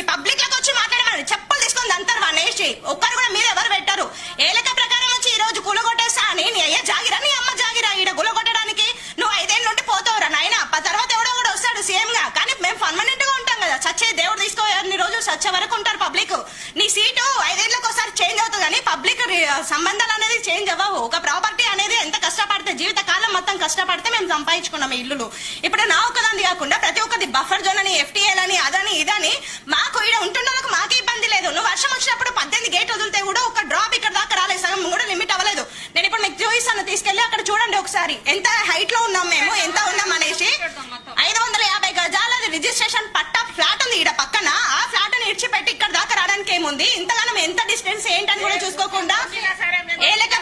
వానికి పబ్లిక్లకు వచ్చి మాట్లాడమని చెప్పులు తీసుకొని అంటారు వాడిని వేసి. ఒక్కరు కూడా మీద ఎవరు పెట్టారు. ఏ లెక్క ప్రకారం వచ్చి ఈ రోజు గుల కొట్టేస్తా అని నీ అయ్య జాగిరా నీ అమ్మ జాగిరా ఈడ గుల కొట్టడానికి. నువ్వు ఐదేళ్ళ నుండి పోతావురా నాయన. తర్వాత ఎవడో కూడా వస్తాడు సీఎం గా. కానీ మేము పర్మనెంట్గా ఉంటాం కదా. సచ్చే దేవుడు తీసుకోవాలని రోజు సచ్చే వరకు ఉంటారు పబ్లిక్. నీ సీటు ఐదేళ్ళకి ఒకసారి చేంజ్ అవుతుంది కానీ పబ్లిక్ సంబంధాలు అనేది చేంజ్ అవ్వవు. ఒక ప్రాపర్టీ అనేది ఎంత కష్టపడితే జీవిత కాలం మొత్తం కష్టపడితే మేము సంపాదించుకున్నాం ఇల్లులు. ఇప్పుడు నా ఒక్కదాన్ని కాకుండా ప్రతి ఒక్కది బఫర్ జోన్ అని ఎఫ్టీ అని అదని ఇదని మాకు ఇక్కడ ఉంటున్న వాళ్ళకి మాకే ఇబ్బంది లేదు నువ్వు వర్షం వచ్చినప్పుడు పద్దెనిమిది గేట్ వదిలితే కూడా ఒక డ్రాప్ ఇక్కడ దాకా రాలేదు. సగం కూడా లిమిట్ అవ్వలేదు. నేను ఇప్పుడు మీకు చూపిస్తాను తీసుకెళ్ళి అక్కడ చూడండి ఒకసారి. ఎంత హైట్లో ఉన్నాం మేము ఎంత ఉన్నాం అనేసి. ఐదు వందల యాభై గజాలది రిజిస్ట్రేషన్ పట్టా ఫ్లాట్ ఉంది ఇక్కడ పక్కన. ఆ ఫ్లాట్ని ఇడిచిపెట్టి ఇక్కడ దాకా రావడానికి ఏముంది? ఇంతగానం ఎంత డిస్టెన్స్ ఏంటని కూడా చూసుకోకుండా ఏ లెక్క